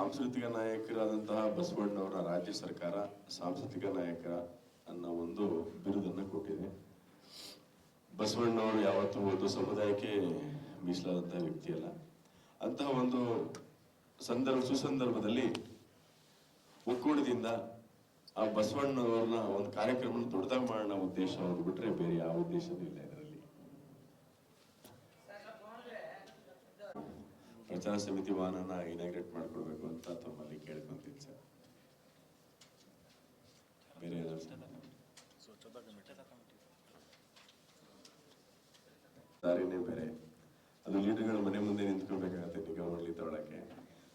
ಸಾಂಸ್ಕೃತಿಕ ನಾಯಕರಾದಂತಹ ಬಸವಣ್ಣವರ ರಾಜ್ಯ ಸರ್ಕಾರ ಸಾಂಸ್ಕೃತಿಕ ನಾಯಕರ ಅನ್ನೋ ಒಂದು ಬಿರುದನ್ನು ಕೊಟ್ಟಿದೆ. ಬಸವಣ್ಣವರು ಯಾವತ್ತೂ ಒಂದು ಸಮುದಾಯಕ್ಕೆ ಮೀಸಲಾದಂತಹ ವ್ಯಕ್ತಿಯಲ್ಲ ಅಂತಹ ಒಂದು ಸಂದರ್ಭ, ಸುಸಂದರ್ಭದಲ್ಲಿ ಒಕ್ಕೂಟದಿಂದ ಆ ಬಸವಣ್ಣವ್ರನ್ನ ಒಂದು ಕಾರ್ಯಕ್ರಮ ದೊಡ್ಡದಾಗಿ ಮಾಡೋಣ ಉದ್ದೇಶ ಅವ್ರು ಬಿಟ್ಟರೆ ಬೇರೆ ಯಾವ ಉದ್ದೇಶನೂ ಇಲ್ಲ. ಪ್ರಚಾರ ಸಮಿತಿ ವಾಹನನ ಇನಾಗ್ರೇಟ್ ಮಾಡ್ಕೊಡ್ಬೇಕು ಅಂತ ತಮ್ಮಲ್ಲಿ ಕೇಳ್ಕೊಂತೀನಿ ಸರ್. ಬೇರೆ? ದಾರಿನೇ ಬೇರೆ. ಅದು ಲೀಡರ್ಗಳು ಮನೆ ಮುಂದೆ ನಿಂತ್ಕೊಳ್ಬೇಕಾಗತ್ತೆ ನಿಗಮ ಮಂಡಳಿ ತಗೊಳಕ್ಕೆ.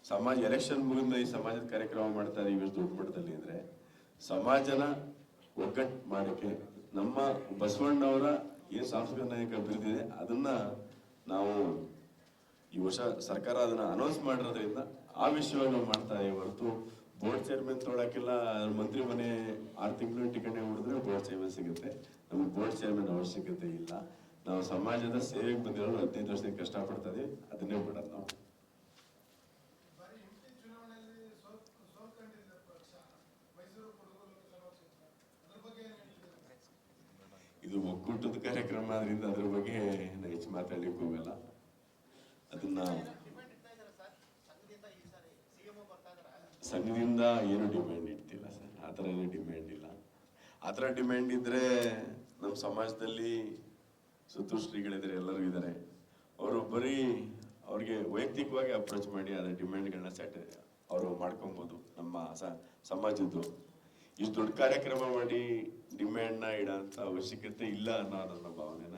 ಸಮಾಜ, ಎಲೆಕ್ಷನ್ ಮುಗಿದ ಈ ಸಮಾಜದ ಕಾರ್ಯಕ್ರಮ ಮಾಡ್ತಾರೆ ಇಷ್ಟು ದೊಡ್ಡ ಮಟ್ಟದಲ್ಲಿ ಅಂದ್ರೆ ಸಮಾಜನ ಒಗ್ಗಟ್ಟು ಮಾಡಕ್ಕೆ ನಮ್ಮ ಬಸವಣ್ಣವರ ಏನ್ ಸಾಂಸ್ಕೃತಿಕ ನಾಯಕ ಬಿರುದಿದೆ ಅದನ್ನ ನಾವು ಈ ವರ್ಷ ಸರ್ಕಾರ ಅದನ್ನ ಅನೌನ್ಸ್ ಮಾಡಿರೋದ್ರಿಂದ ಆ ವಿಷಯವಾಗಿ ನಾವು ಮಾಡ್ತಾ ಹೊರತು ಬೋರ್ಡ್ ಚೇರ್ಮನ್ ತೊಗೊಳಕ್ಕೆಲ್ಲ ಮಂತ್ರಿ ಮನೆ ಆರು ತಿಂಗಳು ಟಿಕೆಟ್ ಹೊಡೆದ್ರೆ ಬೋರ್ಡ್ ಚೇರ್ಮನ್ ಸಿಗುತ್ತೆ. ನಮ್ಗೆ ಬೋರ್ಡ್ ಚೇರ್ಮನ್ ಅವಶ್ಯಕತೆ ಇಲ್ಲ. ನಾವು ಸಮಾಜದ ಸೇವೆಗೆ ಬಂದಿರೋ ಹದಿನೈದು ವರ್ಷದಿಂದ ಕಷ್ಟಪಡ್ತಾ ಇದೀವಿ. ಅದನ್ನೇ ಬಿಡೋದು ನಾವು. ಇದು ಒಕ್ಕೂಟದ ಕಾರ್ಯಕ್ರಮ ಆದ್ರಿಂದ ಅದ್ರ ಬಗ್ಗೆ ಹೆಚ್ಚು ಮಾತಾಡ್ಲಿಕ್ಕೆ ಹೋಗಲ್ಲ. ಅದನ್ನ ಇದ್ದಾರೆ ಸಂಘದಿಂದ ಇದ್ದಾರೆ ಏನು ಡಿಮ್ಯಾಂಡ್ ಇಡ್ತಿಲ್ಲ ಸರ್. ಆ ಥರ ಏನು ಡಿಮ್ಯಾಂಡ್ ಇಲ್ಲ. ಆ ಥರ ಡಿಮ್ಯಾಂಡ್ ಇದ್ರೆ ನಮ್ಮ ಸಮಾಜದಲ್ಲಿ ಸುತ್ತು ಶ್ರೀಗಳಿದ್ದಾರೆ ಎಲ್ಲರೂ ಇದ್ದಾರೆ. ಅವರು ಬರೀ ಅವ್ರಿಗೆ ವೈಯಕ್ತಿಕವಾಗಿ ಅಪ್ರೋಚ್ ಮಾಡಿ ಅದರ ಡಿಮ್ಯಾಂಡ್ಗಳನ್ನ ಸೆಟ್ ಅವರು ಮಾಡ್ಕೊಬೋದು ನಮ್ಮ ಸಮಾಜದ್ದು. ಇಷ್ಟು ದೊಡ್ಡ ಕಾರ್ಯಕ್ರಮ ಮಾಡಿ ಡಿಮ್ಯಾಂಡ್ನ ಇಡೋಂಥ ಅವಶ್ಯಕತೆ ಇಲ್ಲ ಅನ್ನೋ ನನ್ನ ಭಾವನೆನ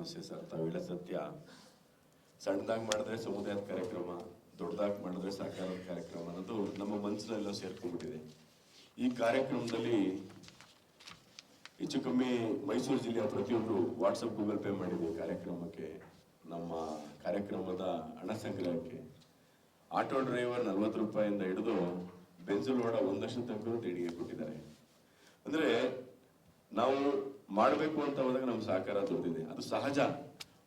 ಸಮಸ್ಯೆ ಸರ್ ತಾವೆಲ್ಲ ಸತ್ಯ. ಸಣ್ಣದಾಗಿ ಮಾಡಿದ್ರೆ ಸಮುದಾಯದ ಕಾರ್ಯಕ್ರಮ, ದೊಡ್ಡದಾಗಿ ಮಾಡಿದ್ರೆ ಸರ್ಕಾರದ ಕಾರ್ಯಕ್ರಮ ಅನ್ನೋದು ನಮ್ಮ ಮನಸ್ಸಿನೆಲ್ಲ ಸೇರ್ಕೊಂಡ್ಬಿಟ್ಟಿದೆ. ಈ ಕಾರ್ಯಕ್ರಮದಲ್ಲಿ ಹೆಚ್ಚು ಕಮ್ಮಿ ಮೈಸೂರು ಜಿಲ್ಲೆಯ ಪ್ರತಿಯೊಬ್ಬರು ವಾಟ್ಸಪ್, ಗೂಗಲ್ ಪೇ ಮಾಡಿದೆ ಕಾರ್ಯಕ್ರಮಕ್ಕೆ, ನಮ್ಮ ಕಾರ್ಯಕ್ರಮದ ಹಣ ಸಂಗ್ರಹಕ್ಕೆ. ಆಟೋ ಡ್ರೈವರ್ ನಲ್ವತ್ತು ರೂಪಾಯಿಂದ ಹಿಡಿದು ಬೆಂಜಲ್ ಒಂದಷ್ಟು ಒಂದು ಲಕ್ಷ ತನಕ ದೇಣಿಗೆ ಕೊಟ್ಟಿದ್ದಾರೆ. ಅಂದ್ರೆ ನಾವು ಮಾಡಬೇಕು ಅಂತ ಹೋದಾಗ ನಮ್ಮ ಸಹಕಾರ ದೊಡ್ಡಿದೆ. ಅದು ಸಹಜ.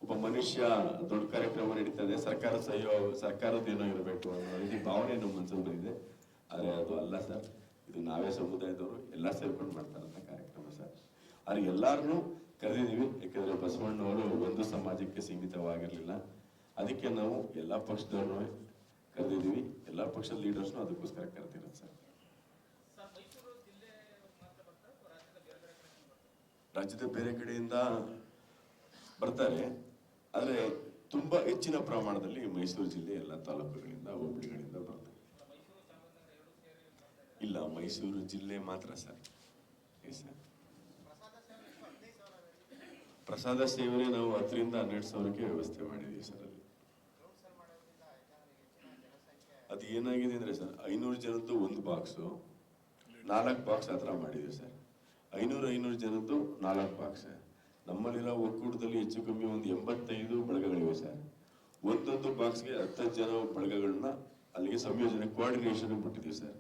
ಒಬ್ಬ ಮನುಷ್ಯ ದೊಡ್ಡ ಕಾರ್ಯಕ್ರಮ ನಡೀತದೆ, ಸರ್ಕಾರ ಸಹಯೋಗ ಸರ್ಕಾರದ ಏನೋ ಇರಬೇಕು ಅನ್ನೋ ರೀತಿ ಭಾವನೆ ನಮ್ಮ ಮನಸ್ಸಲ್ಲಿ ಬಂದಿದೆ. ಆದರೆ ಅದು ಅಲ್ಲ ಸರ್. ಇದು ನಾವೇ ಸಮುದಾಯದವರು ಎಲ್ಲ ಸೇರ್ಕೊಂಡು ಮಾಡ್ತಾರಂತ ಕಾರ್ಯಕ್ರಮ ಸರ್. ಆದ್ರೆ ಎಲ್ಲಾರನ್ನೂ ಕರೆದಿದ್ದೀವಿ. ಯಾಕಂದ್ರೆ ಬಸವಣ್ಣವರು ಒಂದು ಸಮಾಜಕ್ಕೆ ಸೀಮಿತವಾಗಿರಲಿಲ್ಲ. ಅದಕ್ಕೆ ನಾವು ಎಲ್ಲ ಪಕ್ಷದವ್ರನ್ನೂ ಕರೆದಿದ್ದೀವಿ. ಎಲ್ಲ ಪಕ್ಷದ ಲೀಡರ್ಸ್ನು ಅದಕ್ಕೋಸ್ಕರ ಕರೆದಿರೋದು ಸರ್ ಮೈಸೂರು ಜಿಲ್ಲೆ ಮಾತ್ರ ಬರ್ತಾರೆ ಅಥವಾ ರಾಜ್ಯದ ಬೇರೆ ಕಡೆಯಿಂದ ಬರ್ತಾರೆ. ಆದರೆ ತುಂಬ ಹೆಚ್ಚಿನ ಪ್ರಮಾಣದಲ್ಲಿ ಮೈಸೂರು ಜಿಲ್ಲೆ ಎಲ್ಲ ತಾಲೂಕುಗಳಿಂದ, ಹೋಬಳಿಗಳಿಂದ ಬರ್ತಾರೆ. ಇಲ್ಲ, ಮೈಸೂರು ಜಿಲ್ಲೆ ಮಾತ್ರ ಸರ್. ಸರ್. ಪ್ರಸಾದ ಸೇವನೆ ನಾವು ಹತ್ತರಿಂದ ಹನ್ನೆರಡು ಸಾವಿರಕ್ಕೆ ವ್ಯವಸ್ಥೆ ಮಾಡಿದ್ದೀವಿ ಸರ್ ಅಲ್ಲಿ. ಅದು ಏನಾಗಿದೆ ಅಂದರೆ ಸರ್, ಐನೂರು ಜನದ್ದು ಒಂದು ಬಾಕ್ಸು ನಾಲ್ಕು ಬಾಕ್ಸ್ ಆ ಥರ ಮಾಡಿದ್ದೀವಿ ಸರ್. ಐನೂರು ಐನೂರು ಜನದ್ದು ನಾಲ್ಕು ಬಾಕ್ಸ್ ನಮ್ಮಲ್ಲಿರೋ ಒಕ್ಕೂಟದಲ್ಲಿ ಹೆಚ್ಚು ಕಮ್ಮಿ ಒಂದು ಎಂಬತ್ತೈದು ಬಳಗಗಳಿವೆ ಸರ್. ಒಂದೊಂದು ಬಾಕ್ಸ್ಗೆ ಹತ್ತತ್ತು ಜನ ಬಳಗಗಳನ್ನ ಅಲ್ಲಿಗೆ ಸಂಯೋಜನೆ ಕೋಆರ್ಡಿನೇಷನ್ ಬಿಟ್ಟಿದ್ದೀವಿ ಸರ್.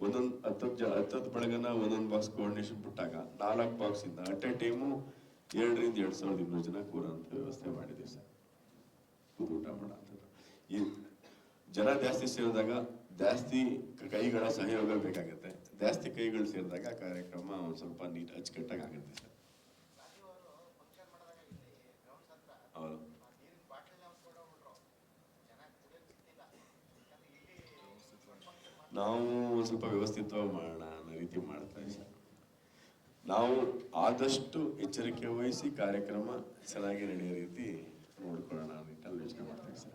ಒಂದೊಂದು ಹತ್ತತ್ತು ಜನ ಹತ್ತತ್ತು ಬಳಗನ ಒಂದೊಂದು ಬಾಕ್ಸ್ ಕೋಆರ್ಡಿನೇಷನ್ ಬಿಟ್ಟಾಗ ನಾಲ್ಕು ಬಾಕ್ಸ್ ಇಂದ ಅಟ್ ಎ ಟೈಮು ಎರಡರಿಂದ ಎರಡು ಸಾವಿರದ ಇನ್ನೂರು ಜನ ಕೂರೋಂಥ ವ್ಯವಸ್ಥೆ ಮಾಡಿದ್ದೀವಿ ಸರ್. ಊಟ ಮಾಡೋಂಥದ್ದು ಈ ಜನ ಜಾಸ್ತಿ ಸೇರಿದಾಗ ಜಾಸ್ತಿ ಕೈಗಳ ಸಹಯೋಗ ಬೇಕಾಗುತ್ತೆ. ಜಾಸ್ತಿ ಕೈಗಳು ಸೇರಿದಾಗ ಕಾರ್ಯಕ್ರಮ ಒಂದು ಸ್ವಲ್ಪ ನೀಟ್ ಅಚ್ಚುಕಟ್ಟಾಗಿ ಆಗುತ್ತೆ ಸರ್. ಹೌದು. ನಾವು ಸ್ವಲ್ಪ ವ್ಯವಸ್ಥಿತವಾಗಿ ಮಾಡೋಣ ಅನ್ನೋ ರೀತಿ ಮಾಡ್ತಾ ಸರ್. ನಾವು ಆದಷ್ಟು ಎಚ್ಚರಿಕೆ ವಹಿಸಿ ಕಾರ್ಯಕ್ರಮ ಚೆನ್ನಾಗಿ ನಡೆಯೋ ರೀತಿ ನೋಡ್ಕೊಳ್ಳೋಣ ನಿಟ್ಟಲ್ಲಿ ಯೋಚನೆ ಮಾಡ್ತೀವಿ ಸರ್.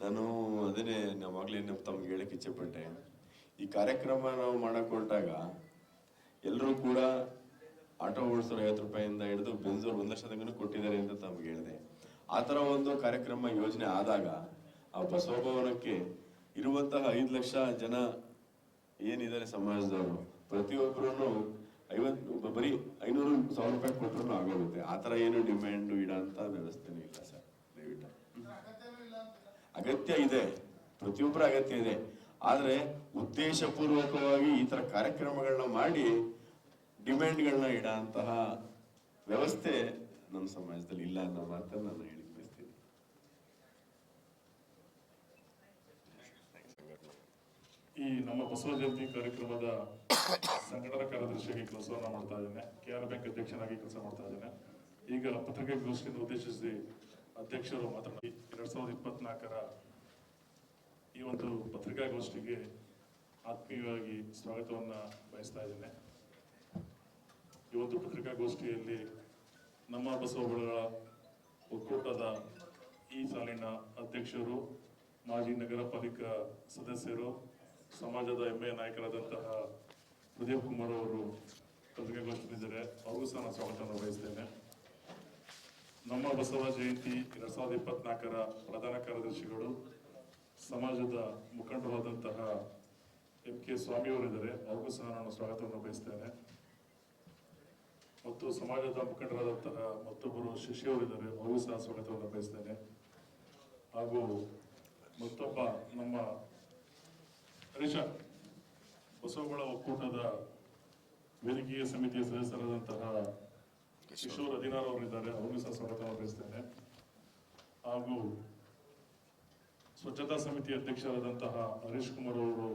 ನಾನು ಅದನ್ನೇ ನಾವಾಗಲೇ ನಮ್ಮ ತಮ್ಗೆ ಹೇಳಕ್ಕೆ ಇಚ್ಛೆಪಟ್ಟೆ ಈ ಕಾರ್ಯಕ್ರಮ ನಾವು ಮಾಡಕ್ ಹೊರಟಾಗ ಎಲ್ಲರೂ ಕೂಡ ಆಟೋ ಓಡಿಸೋರು ಐವತ್ತು ರೂಪಾಯಿಂದ ಹಿಡಿದು ಬೆಂಜೂರು ಒಂದು ಲಕ್ಷ ತನಕ ಕೊಟ್ಟಿದ್ದಾರೆ ಅಂತ ತಮ್ಗೆ ಹೇಳಿದೆ. ಆ ಥರ ಒಂದು ಕಾರ್ಯಕ್ರಮ ಯೋಜನೆ ಆದಾಗ ಆ ಬಸವಭವನಕ್ಕೆ ಇರುವಂತಹ ಐದು ಲಕ್ಷ ಜನ ಏನಿದ್ದಾರೆ ಸಮಾಜದವರು ಪ್ರತಿಯೊಬ್ಬರೂ ಐವತ್ತು, ಬರೀ ಐನೂರು ಸಾವಿರ ರೂಪಾಯಿ ಕೊಟ್ಟರು ಆಗೋಗುತ್ತೆ. ಆ ಥರ ಏನು ಡಿಮ್ಯಾಂಡ್ ಇಡೋಂಥ ವ್ಯವಸ್ಥೆನೇ ಇಲ್ಲ ಸರ್, ದಯವಿಟ್ಟು. ಅಗತ್ಯ ಇದೆ. ಪ್ರತಿಯೊಬ್ಬರ ಅಗತ್ಯ ಇದೆ. ಆದ್ರೆ ಉದ್ದೇಶಪೂರ್ವಕವಾಗಿ ಈ ಥರ ಕಾರ್ಯಕ್ರಮಗಳನ್ನ ಮಾಡಿ ಡಿಮ್ಯಾಂಡ್ಗಳನ್ನ ಇಡೋಂತಹ ವ್ಯವಸ್ಥೆ ನಮ್ಮ ಸಮಾಜದಲ್ಲಿ ಇಲ್ಲ ಅನ್ನೋ ಮಾತನ್ನು ನಾನು ಹೇಳಿ ಬಯಸ್ತೀನಿ ಈ ನಮ್ಮ ಬಸವ ಜಯಂತಿ ಕಾರ್ಯಕ್ರಮದ ಸಂಘಟನಾ ಕಾರ್ಯದರ್ಶಿಯಾಗಿ ಕೆಲಸವನ್ನು ಮಾಡ್ತಾ ಇದ್ದೇನೆ. ಕೆ ಆರ್ ಬ್ಯಾಂಕ್ ಅಧ್ಯಕ್ಷನಾಗಿ ಕೆಲಸ ಮಾಡ್ತಾ ಇದ್ದೇನೆ. ಈಗ ಪತ್ರಿಕಾಗೋಷ್ಠಿಯನ್ನು ಉದ್ದೇಶಿಸಿ ಅಧ್ಯಕ್ಷರು ಮಾತನಾಡಿ, ಎರಡ್ ಸಾವಿರದ ಇಪ್ಪತ್ನಾಲ್ಕರ ಈ ಒಂದು ಪತ್ರಿಕಾಗೋಷ್ಠಿಗೆ ಆತ್ಮೀಯವಾಗಿ ಸ್ವಾಗತವನ್ನು ಬಯಸ್ತಾ ಇದ್ದೇನೆ. ಈ ಒಂದು ಪತ್ರಿಕಾಗೋಷ್ಠಿಯಲ್ಲಿ ನಮ್ಮ ಬಸವ ಬಳಗಳ ಒಕ್ಕೂಟದ ಈ ಸಾಲಿನ ಅಧ್ಯಕ್ಷರು, ಮಾಜಿ ನಗರ ಪಾಲಿಕಾ ಸದಸ್ಯರು, ಸಮಾಜದ ಹೆಮ್ಮೆಯ ನಾಯಕರಾದಂತಹ ಪ್ರದೀಪ್ ಕುಮಾರ್ ಅವರು ಪತ್ರಿಕಾಗೋಷ್ಠಿಯಲ್ಲಿದ್ದಾರೆ ಅವ್ರಿಗೂ ಸಹ ನಾನು ಸ್ವಾಗತವನ್ನು ಬಯಸ್ತೇನೆ. ನಮ್ಮ ಬಸವ ಜಯಂತಿ ಎರಡು ಸಾವಿರದ ಇಪ್ಪತ್ನಾಲ್ಕರ ಪ್ರಧಾನ ಕಾರ್ಯದರ್ಶಿಗಳು ಸಮಾಜದ ಮುಖಂಡರಾದಂತಹ ಎಂ ಕೆ ಸ್ವಾಮಿಯವರಿದ್ದಾರೆ. ಅವರಿಗೂ ಸಹ ನಾನು ಸ್ವಾಗತವನ್ನು ಬಯಸ್ತೇನೆ. ಮತ್ತು ಸಮಾಜದ ಮುಖಂಡರಾದಂತಹ ಮತ್ತೊಬ್ಬರು ಶಿಷ್ಯವರಿದ್ದಾರೆ ಅವ್ರಿಗೂ ಸಹ ಸ್ವಾಗತವನ್ನು ಬಯಸ್ತೇನೆ. ಹಾಗೂ ಮತ್ತೊಬ್ಬ ನಮ್ಮ ಹರೀಶ ಬಸವಗಳ ಒಕ್ಕೂಟದ ವೇದಿಕೆಯ ಸಮಿತಿಯ ಸದಸ್ಯರಾದಂತಹ ಕಿಶೋರ್ ಹದಿನಾರು ಅವರಿದ್ದಾರೆ. ಅವ್ರಿಗೂ ಸಹ ಸ್ವಾಗತವನ್ನು ಬಯಸ್ತೇನೆ. ಹಾಗೂ ಸ್ವಚ್ಛತಾ ಸಮಿತಿ ಅಧ್ಯಕ್ಷರಾದಂತಹ ಹರೀಶ್ ಕುಮಾರ್ ಅವರು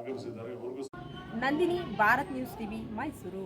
ಆಗಮಿಸಿದ್ದಾರೆ. Nandini Bharat news TV Mysuru.